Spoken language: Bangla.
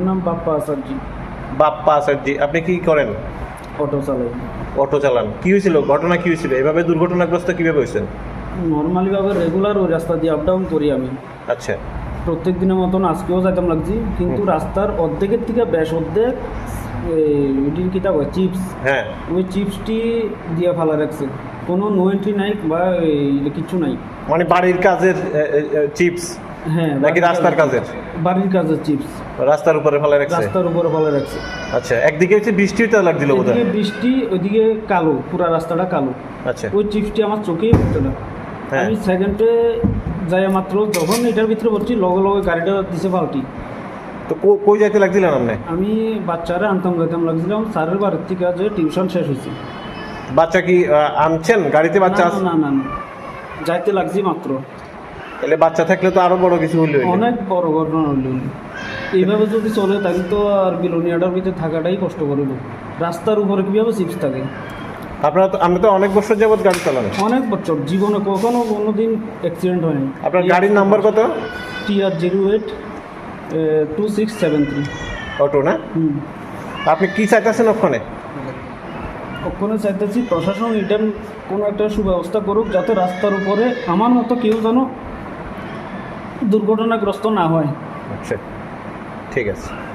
আমার নাম বাপ্পা আসাদজি। বাপ্পা আচার্যি আপনি কি করেন? অটো চালাই। অটো চালান। কি হয়েছিল? ঘটনা কি হয়েছিল? এভাবে দুর্ঘটনাগ্রস্ত কীভাবে হয়েছেন? নর্মালিভাবে রেগুলার ওই রাস্তা দিয়ে আপ ডাউন করি আমি। আচ্ছা। প্রত্যেক দিনের মতন আজকেও যাইতাম লাগছি কিন্তু রাস্তার অর্ধেকের থেকে বেশ অর্ধেক এটির কিতা কয় চিপস হ্যাঁ। ওই চিপসটি দিয়ে ফালা রাখছে। কোনো নো এন্ট্রি নাই বা কিছু নাই। মানে বাড়ির কাজের চিপস হ্যাঁ নাকি রাস্তার কাজের? বাড়ির কাজের চিপস রাস্তার উপরে ফেলে রাখছে? রাস্তার উপরে ফালা রাখছে। আচ্ছা একদিকে হচ্ছে বৃষ্টি হতে লাগছিল বোধ এদিকে বৃষ্টি ওইদিকে কালো পুরো রাস্তাটা কালো। আচ্ছা। ওই চিপসটি আমার চোখেই পড়ছে না। হ্যাঁ। আমি সেকেন্ডে যাই মাত্র যখন এটার ভিতরে পড়ছি লগে লগে গাড়িটা দিছে পাল্টি তো কই যাইতে লাগছিলেন আপনি? আমি বাচ্চারা আনতাম যাইতাম লাগছিলাম স্যারের বাড়ির থেকে যে টিউশন শেষ হয়েছে বাচ্চা কি আনছেন? গাড়িতে বাচ্চা আছে? না না না। যাইতে লাগছি মাত্র। তাহলে বাচ্চা থাকলে তো আরও বড় কিছু হইল। অনেক বড় ঘটনা হইল এইভাবে যদি চলে তাহলে তো আর বিলোনিয়াটার ভিতরে থাকাটাই কষ্ট করব রাস্তার উপরে কীভাবে চিপস থাকে? আপনারা তো আমরা তো অনেক বছর যাবত গাড়ি চালান অনেক বছর। জীবনে কখনো কোনো দিন অ্যাক্সিডেন্ট হয়নি। আপনার গাড়ির নাম্বার কত? T R zero eight two six seven three. Auto না? আপনি কি চাইতেছেন ওখানে? ওখানে চাইতেছি প্রশাসন এটা কোনো একটা সুব্যবস্থা করুক যাতে রাস্তার উপরে আমার মতো কেউ যেন দুর্ঘটনাগ্রস্ত না হয়। আচ্ছা ঠিক আছে।